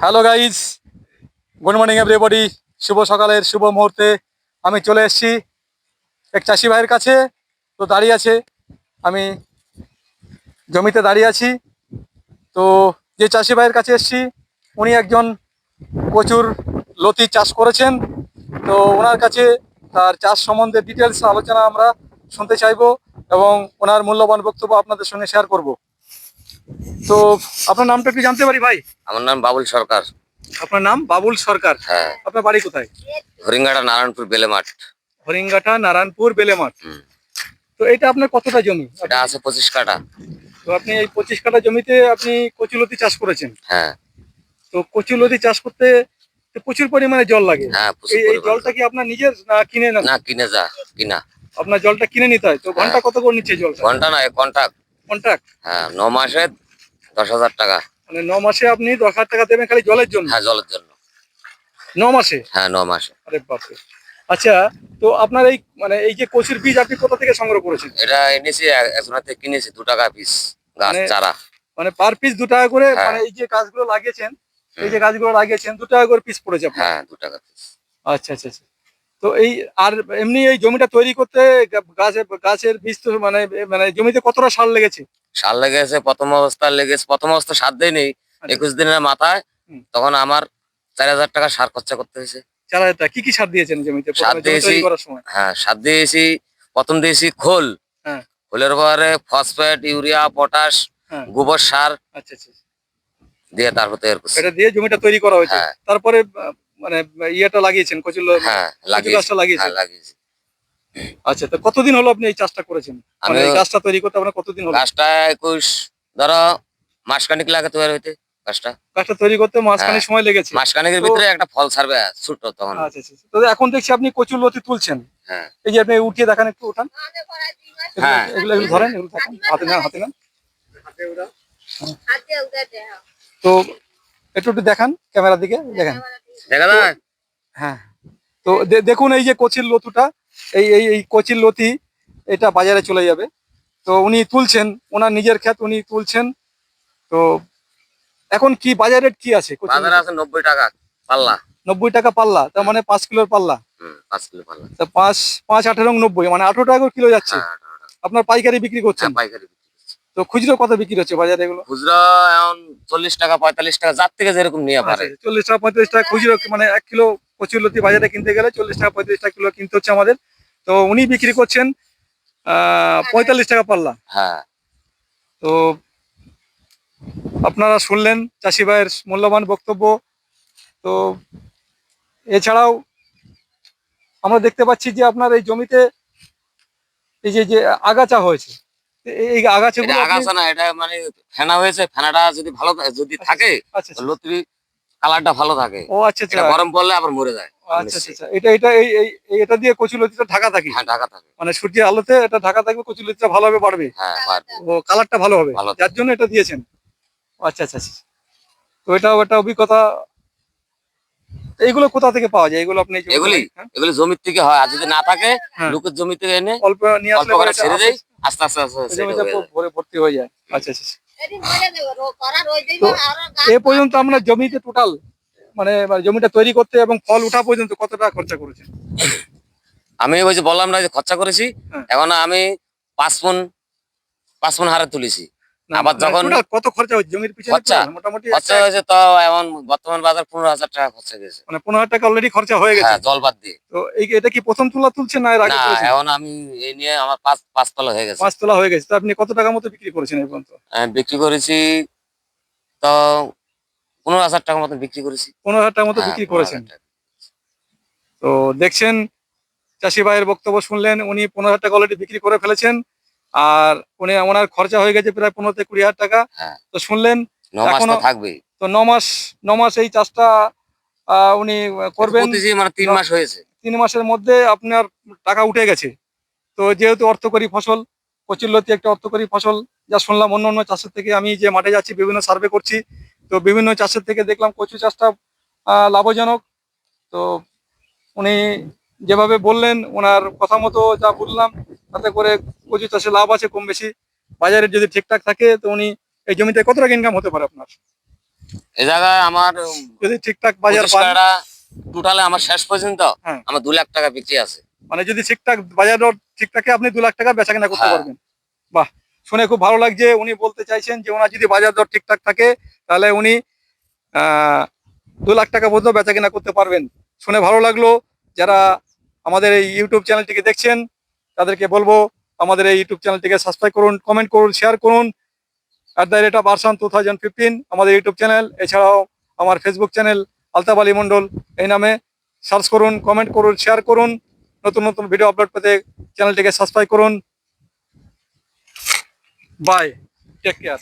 Hello guys good morning everybody শুভ সকালের শুভ মুহূর্তে আমি চলে এসেছি এক চাষি ভাইয়ের কাছে তো দাঁড়িয়ে আছে আমি জমিতে দাঁড়িয়ে আছি তো যে চাষি ভাইয়ের কাছে এসেছি উনি একজন প্রচুর লতি চাষ করেছেন তো ওনার কাছে তার চাষ সম্বন্ধে ডিটেলস আলোচনা আমরা শুনতে চাইব এবং ওনার মূল্যবান বক্তব্য আপনাদের সঙ্গে শেয়ার করব তো আপনার নামটা একটু জানতে পারি ভাই? আমার নাম বাবুল সরকার। আপনার নাম বাবুল সরকার? হ্যাঁ। আপনার বাড়ি কোথায়? হরিঙ্গাটা নারায়ণপুর বেলেমাঠ। হরিঙ্গাটা নারায়ণপুর বেলেমাঠ। তো এটা আপনার কতটা জমি? এটা আছে পঁচিশ কাটা তো আপনি এই পঁচিশ কাঠা জমিতে আপনি কচুলতি চাষ করেছেন। হ্যাঁ। তো কচুলতি চাষ করতে প্রচুর পরিমাণে জল লাগে। হ্যাঁ এই জলটা কি আপনার নিজের না কিনে না না কিনে যা কিনা। আপনার জলটা কিনে নিতে হয়। তো ঘণ্টা কত করে নিচ্ছে জল ঘণ্টা না কন্টাক্ট কন্ট্রাক্ট হ্যাঁ ন মাসে দশ হাজার টাকা। মানে ন মাসে আপনি দশ হাজার টাকা দেবেন খালি জলের জন্য? হ্যাঁ জলের জন্য। ন মাসে? হ্যাঁ ন মাসে। আরে বাপরে। আচ্ছা তো আপনার এই মানে এই যে কচুর বীজ আপনি কোথা থেকে সংগ্রহ করেছেন? এটা এনেছি এক- একজনের থেকে কিনেছি দু টাকা পিস গাছ মানে- চারা। মানে পার পিস দু টাকা করে হ্যাঁ। মানে এই যে গাছগুলো লাগিয়েছেন এই যে গাছগুলো লাগিয়েছেন দু টাকা করে পিস পড়েছে আপনার? হ্যাঁ দু টাকা পিস আচ্ছা আচ্ছা আচ্ছা। তো এই আর এমনি এই জমিটা তৈরি করতে গাছের গাছের বীজ তো মানে মানে জমিতে কতটা সার লেগেছে সার লেগেছে প্রথম অবস্থা লেগেছে প্রথম অবস্থা সার দেয়নি আচ্ছা। একুশ দিনের মাথায় তখন আমার চার হাজার টাকা সার খরচা করতে হয়েছে চার হাজার টাকা কি কি সার দিয়েছেন জমিতে সার দিয়েছি। হ্যাঁ সার দিয়েছি প্রথম দিয়েছি খোল হ্যাঁ। খোলের পরে ফসফেট ইউরিয়া পটাশ হ্যাঁ। গোবর সার আচ্ছা আচ্ছা দিয়ে তারপর তৈরি করছি এটা দিয়ে জমিটা তৈরি করা হয়েছে হ্যাঁ। তারপরে মানে ইয়েটা লাগিয়েছেন কচুর হ্যাঁ কচু গাছটা লাগিয়েছেন? হ্যাঁ লাগিয়েছি। আচ্ছা তো কতদিন হলো আপনি এই চাষটা করেছেন? মানে আমি এই গাছটা তৈরি করতে আপনার কতদিন হলো? গাছটা একুশ ধরো মাসখানিক লাগে তৈরি হইতে গাছটা। গাছটা তৈরি করতে মাঝখানে হ্যাঁ। সময় লেগেছে। মাসখানিকের তো- ভিতরে একটা ফল ছাড়বে ছোট তখন। আচ্ছা আচ্ছা আচ্ছা। তো এখন দেখছি আপনি কচুর লতি তুলছেন। হ্যাঁ। এই যে আপনি উঠিয়ে দেখান একটু উঠান এগুলো- হ্যাঁ। এগুলো এগুলো ধরেন এগুলো দেখান হাতে নেন হাতে নেন। তো একটু একটু দেখান ক্যামেরার দিকে দেখেন। দেখা যায় হ্যাঁ। তো দেখুন এই যে কচির লতুটা এই এই এই কচির লতি এটা বাজারে চলে যাবে। তো উনি তুলছেন ওনার নিজের ক্ষেত উনি তুলছেন। তো এখন কি বাজার রেট কি আছে বাজারে আছে নব্বই টাকা পাল্লা। নব্বই টাকা পাল্লা তার মানে পাঁচ কিলোর পাল্লা। পাঁচ কিলো পাল্লা। তা পাঁচ পাঁচ আঠেরো নব্বই মানে আঠারো টাকা কিলো যাচ্ছে। হ্যাঁ। আপনার পাইকারি বিক্রি করছেন? হ্যাঁ পাইকারি। তো খুচরো কত বিক্রি হচ্ছে বাজারে এগুলো? খুচরো এখন চল্লিশ টাকা পঁয়তাল্লিশ টাকা যার থেকে যেরকম নিয়ে পারে। আচ্ছা, চল্লিশ টাকা পঁয়ত্রিশ টাকা খুচরো মানে এক কিলো কচুরলতি বাজারে কিনতে গেলে চল্লিশ টাকা পঁয়ত্রিশ টাকা কিলো কিনতে হচ্ছে আমাদের। তো উনি বিক্রি করছেন পঁয়তাল্লিশ টাকা পাল্লা। হ্যাঁ। তো আপনারা শুনলেন চাষি ভাইয়ের মূল্যবান বক্তব্য। তো এছাড়াও আমরা দেখতে পাচ্ছি যে আপনার এই জমিতে এই যে যে আগাছা হয়েছে এই- এটা আগাছা না এটা মানে ফেনা হয়েছে ফেনাটা যদি ভালো যদি থাকে আচ্ছা আচ্ছা। কালারটা ভালো থাকে। ও আচ্ছা আচ্ছা। গরম পড়লে আবার মরে যায় আচ্ছা আচ্ছা আচ্ছা। এটা এটা এই এই এই- এটা দিয়ে কচুলতিটা ঢাকা থাকি? হ্যাঁ ঢাকা থাকে। মানে সূর্যের আলোতে এটা ঢাকা থাকবে কচুলতিটা ভালোভাবে বাড়বে? হ্যাঁ ও কালারটা ভালো হবে? ভালো যার জন্য এটা দিয়েছেন? আচ্ছা আচ্ছা আচ্ছা। তো এটাও একটা অভিজ্ঞতা। এইগুলো কোথা থেকে পাওয়া যায়? এগুলো আপনি এগুলি হ্যাঁ? এগুলি জমির থেকে হয়। আর যদি না থাকে হ্যাঁ। লোকের জমি থেকে এনে অল্প নিয়ে আসলে এটা ছেড়ে দেয় আস্তে আস্তে আস্তে। ভরে ভর্তি হয়ে যায় আচ্ছা আচ্ছা আচ্ছা। এ পর্যন্ত আমরা জমিতে টোটাল মানে মানে জমিটা তৈরি করতে এবং ফল উঠা পর্যন্ত কত টাকা খরচা করেছেন আমি বলছি বললাম না যে খরচা করেছি হ্যাঁ। এখন আমি পাঁচ মন পাঁচ মন হারে তুলেছি আবার মানে যখন- কত খরচা হচ্ছে জমির পিছনে খরচা? মোটামুটি খরচা একটা- হয়েছে তো এমন বর্তমান বাজার পনেরো হাজার টাকা খরচা গেছে। মানে পনেরো হাজার টাকা অলরেডি খরচা হয়ে গেছে? হ্যাঁ জল বাদ দিয়ে। তো এই এটা কি প্রথম তোলা না এর আগে এখন আমি এই নিয়ে আমার পাঁচ পাঁচ তলা হয়ে গেছে। পাঁচ তোলা হয়ে গেছে। তো আপনি কত টাকা মতো বিক্রি করেছেন এই পর্যন্ত? বিক্রি করেছি তো পনেরো হাজার টাকার মতো বিক্রি করেছি। পনেরো হাজার টাকা মতো হ্যাঁ, বিক্রি করেছেন। তো দেখছেন চাষি ভাইয়ের বক্তব্য শুনলেন উনি পনেরো হাজার টাকা অলরেডি বিক্রি করে ফেলেছেন। আর উনি ওনার খরচা হয়ে গেছে প্রায় পনেরো থেকে কুড়ি হাজার টাকা। হ্যাঁ। তো শুনলেন এখনো- থাকবেই। তো ন মাস ন মাস এই চাষটা উনি করবেন। মানে তিন মাস হয়েছে। তিন মাসের মধ্যে আপনার টাকা উঠে গেছে। তো যেহেতু অর্থকরী ফসল কচুল্লতি একটা অর্থকরী ফসল যা শুনলাম অন্য অন্য চাষের থেকে আমি যে মাঠে যাচ্ছি বিভিন্ন সার্ভে করছি তো বিভিন্ন চাষের থেকে দেখলাম কচু চাষটা আহ, লাভজনক। তো উনি যেভাবে বললেন ওনার কথা মতো যা বললাম তাতে করে কচু চাষে লাভ আছে কম বেশি। বাজারে যদি ঠিকঠাক থাকে তো উনি এই জমিতে কত টাকা ইনকাম হতে পারে আপনার? এই জায়গায় আমার যদি ঠিকঠাক বাজার টোটালে আমার শেষ পর্যন্ত হ্যাঁ। আমার দু লাখ টাকা বিক্রি আছে। মানে যদি ঠিকঠাক বাজার দর ঠিক থাকে আপনি দু লাখ টাকা বেচা কেনা করতে হ্যাঁ। পারবেন। বাহ শুনে খুব ভালো লাগছে। উনি বলতে চাইছেন যে ওনার যদি বাজার দর ঠিকঠাক থাকে তাহলে উনি আহ, দু লাখ টাকা পর্যন্ত বেচা কেনা করতে পারবেন। শুনে ভালো লাগল। যারা আমাদের এই ইউটিউব চ্যানেলটিকে দেখছেন তাদেরকে বলব, আমাদের এই ইউটিউব চ্যানেলটিকে সাবস্ক্রাইব করুন কমেন্ট করুন শেয়ার করুন। At the rate of Arsan two thousand fifteen আমাদের ইউটিউব চ্যানেল এছাড়াও আমার ফেসবুক চ্যানেল আলতাফ আলী মণ্ডল, এই নামে সার্চ করুন কমেন্ট করুন শেয়ার করুন। নতুন নতুন ভিডিও আপলোড পেতে চ্যানেলটিকে সাবস্ক্রাইব করুন। Bye take care